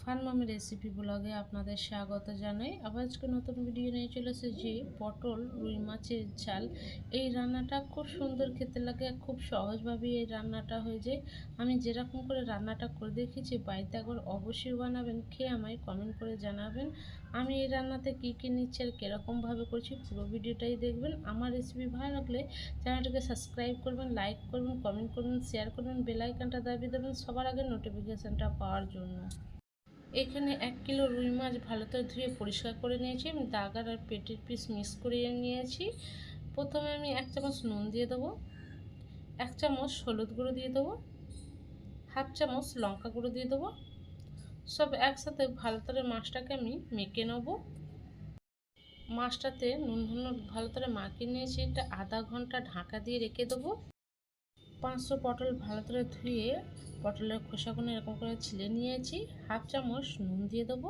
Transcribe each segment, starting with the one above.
Fun মামি recipe ব্লগে আপনাদের স্বাগত জানাই। আবার আজকে নতুন ভিডিও নিয়ে চলে এসেছি। পটল, রুই মাছের ঝাল। এই রান্নাটা খুব সুন্দর খেতে লাগে, খুব সহজভাবেই এই রান্নাটা হয়ে যায়। আমি যেরকম করে রান্নাটা করে দেখেছি, বাড়িতে একবার অবশ্যই বানাবেন, খেয়ে আমায় কমেন্ট করে জানাবেন। আমি এই রান্নাতে কী কী নিচ্ছি আর কীরকমভাবে করছি, পুরো ভিডিওটাই দেখবেন। আমার রেসিপি ভালো লাগলে চ্যানেলটাকে সাবস্ক্রাইব করবেন লাইক করবেন কমেন্ট করবেন শেয়ার করবেন বেলাইকানটা দাবি দেবেন সবার আগে নোটিফিকেশানটা পাওয়ার জন্য। এখানে এক কিলো রুই মাছ ভালো করে ধুয়ে পরিষ্কার করে নিয়েছি। আমি দাগার আর পেটের পিস মিক্স করে নিয়েছি। প্রথমে আমি এক চামচ নুন দিয়ে দেবো, এক চামচ হলুদ গুঁড়ো দিয়ে দেবো, হাফ চামচ লঙ্কা গুঁড়ো দিয়ে দেবো। সব একসাথে ভালো করে মাছটাকে আমি মেখে নেব। মাছটাতে নুন হলুদ ভালো করে মাখিয়ে নিয়েছি। এটা আধা ঘণ্টা ঢাকা দিয়ে রেখে দেবো। পাঁচশো পটল ভালো করে ধুয়ে পটলের খোসাগুলো এরকম করে ছিলে নিয়েছি। হাফ চামচ নুন দিয়ে দেবো,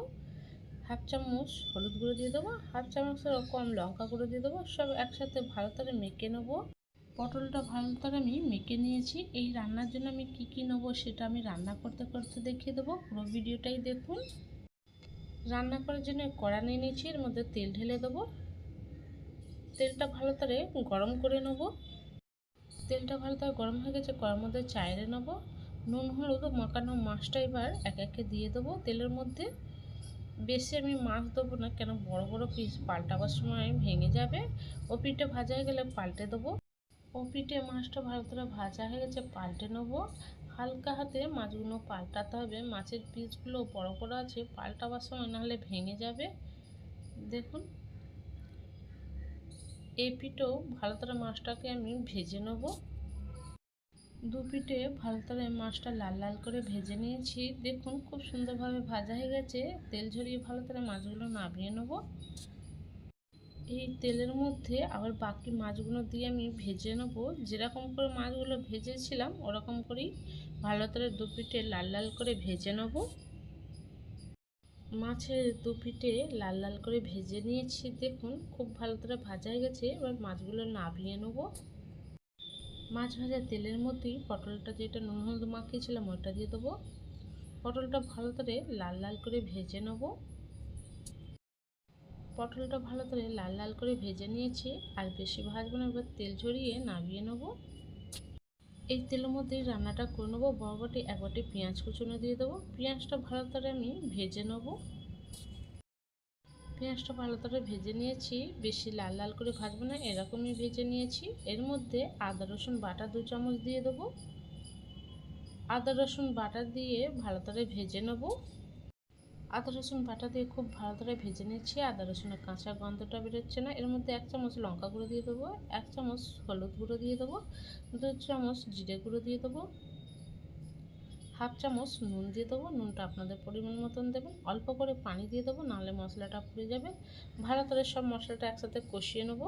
হাফ চামচ হলুদ গুঁড়ো দিয়ে দেবো, হাফ চামচের কম লঙ্কা গুঁড়ো দিয়ে দেবো, সব একসাথে ভালো করে মেখে নেব। পটলটা ভালো করে আমি মেখে নিয়েছি। এই রান্নার জন্য আমি কি কি নেব সেটা আমি রান্না করতে করতে দেখিয়ে দেবো। পুরো ভিডিওটাই দেখুন। রান্না করার জন্য কড়া নিয়ে নিয়েছি, এর মধ্যে তেল ঢেলে দেবো। তেলটা ভালো করে গরম করে নেব। তেলটা ভালো করে গরম হয়ে গেছে, কড়ার মধ্যে চাইরে নেব। নুন, হলুদ, মাখানো মাছটা এবার এক একে দিয়ে দেবো তেলের মধ্যে। বেশি আমি মাছ দেবো না, কেন বড় বড় পিস পাল্টাবার সময় ভেঙে যাবে। ও পিঠে ভাজা হয়ে গেলে পাল্টে দেবো। ও পিঠে মাছটা ভালো করে ভাজা হয়ে গেছে, পাল্টে নেব। হালকা হাতে মাছগুলো পাল্টাতে হবে, মাছের পিসগুলো বড় বড় আছে, পাল্টাবার সময় নাহলে ভেঙে যাবে। দেখুন। এই পিঠেও ভালো মাছটাকে আমি ভেজে নেব। দু পিঠে ভালো মাছটা লাল লাল করে ভেজে নিয়েছি। দেখুন, খুব সুন্দরভাবে ভাজা হয়ে গেছে। তেল ঝরিয়ে ভালো মাছগুলো নামিয়ে নেব। এই তেলের মধ্যে আবার বাকি মাছগুলো দিয়ে আমি ভেজে নেব। যেরকম করে মাছগুলো ভেজেছিলাম, ওরকম করেই ভালো দু পিঠে লাল লাল করে ভেজে নেব। মাছের দু পিঠে লাল লাল করে ভেজে নিয়েছি। দেখুন, খুব ভালো করে ভাজা হয়ে গেছে। এবার মাছগুলো নামিয়ে নেব। মাছ ভাজা তেলের মধ্যেই পটলটা যেটা নুন, হলুদ মাখিয়েছিলাম, ওইটা দিয়ে দেবো। পটলটা ভালো করে লাল লাল করে ভেজে নেব। পটলটা ভালো করে লাল লাল করে ভেজে নিয়েছি। আর বেশি ভাজবো না, এবার তেল ঝরিয়ে নামিয়ে নেব। এই তেলের মধ্যে রান্নাটা করে নেব। বড় এক বাটি পেঁয়াজ কুচুনো দিয়ে দেবো। পেঁয়াজটা ভালো করে আমি ভেজে নেব। পেঁয়াজটা ভালো করে ভেজে নিয়েছি। বেশি লাল লাল করে ভাজবো না, এরকমই ভেজে নিয়েছি। এর মধ্যে আদা, রসুন বাটা দু চামচ দিয়ে দেবো। আদা, রসুন বাটা দিয়ে ভালো করে ভেজে নেব। আদা, রসুন বাটা দিয়ে খুব ভালো করে ভেজে নিচ্ছি। আদা, রসুনের কাঁচা গন্ধটা বেরোচ্ছে না। এর মধ্যে এক চামচ লঙ্কা গুঁড়ো দিয়ে দেবো, এক চামচ হলুদ গুঁড়ো দিয়ে দেবো, দু চামচ জিরে গুঁড়ো দিয়ে দেবো, হাফ চামচ নুন দিয়ে দেবো। নুনটা আপনাদের পরিমাণ মতন দেবেন। অল্প করে পানি দিয়ে দেবো, নাহলে মশলাটা পুড়ে যাবে। ভালো করে সব মশলাটা একসাথে কষিয়ে নেব।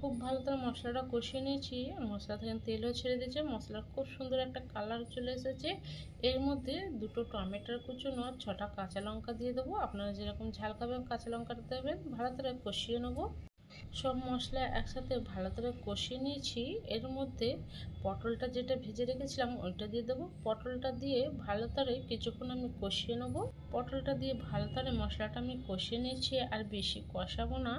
খুব ভালো করে মশলাটা কষিয়ে নিয়েছি। মশলা থেকে তেলও ছেড়ে দিয়েছে। মশলার খুব সুন্দর একটা কালার চলে এসেছে। এর মধ্যে দুটো টমেটোর কুচুনো ছটা কাঁচা লঙ্কা দিয়ে দেবো। আপনারা যেরকম ঝাল খাবেন কাঁচা লঙ্কাটা দেবেন। ভালো করে কষিয়ে নেব। সব মশলা একসাথে ভালো করে কষিয়ে নিয়েছি। এর মধ্যে পটলটা যেটা ভেজে রেখেছিলাম ওইটা দিয়ে দেবো। পটলটা দিয়ে ভালো করে কিছুক্ষণ আমি কষিয়ে নেব। পটলটা দিয়ে ভালো করে মশলাটা আমি কষিয়ে নিয়েছি আর বেশি কষাবো না।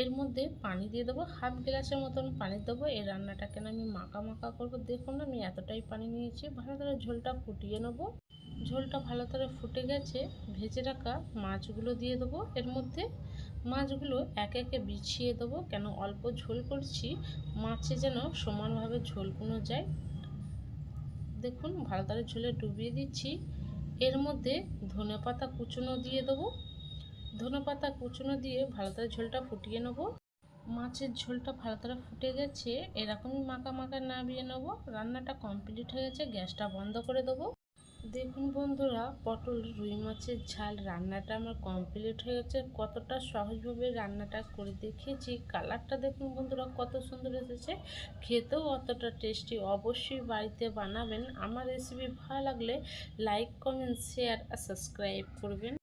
এর মধ্যে পানি দিয়ে দেবো, হাফ গ্লাসের মতন পানি দেবো। এই রান্নাটাকে আমি মাখা মাখা করব। দেখুন আমি এতটাই পানি নিয়েছি। ভালো করে ঝোলটা ফুটিয়ে নেব। ঝোলটা ভালো করে ফুটে গেছে। ভেজে রাখা মাছগুলো দিয়ে দেবো। এর মধ্যে মাছগুলো একে একে বিছিয়ে দেবো। কেন অল্প ঝোল করছি, মাছে যেন সমানভাবে ঝোলগুলো যায়। দেখুন ভালো করে ঝোলে ডুবিয়ে দিচ্ছি। এর মধ্যে ধনে পাতা কুচুনো দিয়ে দেবো। ধনে পাতা কুচুনো দিয়ে ভালো করে ঝোলটা ফুটিয়ে নেব। মাছের ঝোলটা ভালো করে ফুটে গেছে, এরকমই মাখা মাখা নামিয়ে নেব। রান্নাটা কমপ্লিট হয়ে গেছে, গ্যাসটা বন্ধ করে দেবো। দেখুন বন্ধুরা, পটল, রুই মাছের ঝাল, রান্নাটা আমার কমপ্লিট হয়ে গেছে। কতটা সহজভাবে রান্নাটা করে দেখিয়েছি, কালারটা দেখুন বন্ধুরা, কত সুন্দর এসেছে। খেতেও অতটা টেস্টি অবশ্যই বাড়িতে বানাবেন। আমার রেসিপি ভালো লাগলে লাইক কমেন্ট শেয়ার আর সাবস্ক্রাইব করবেন।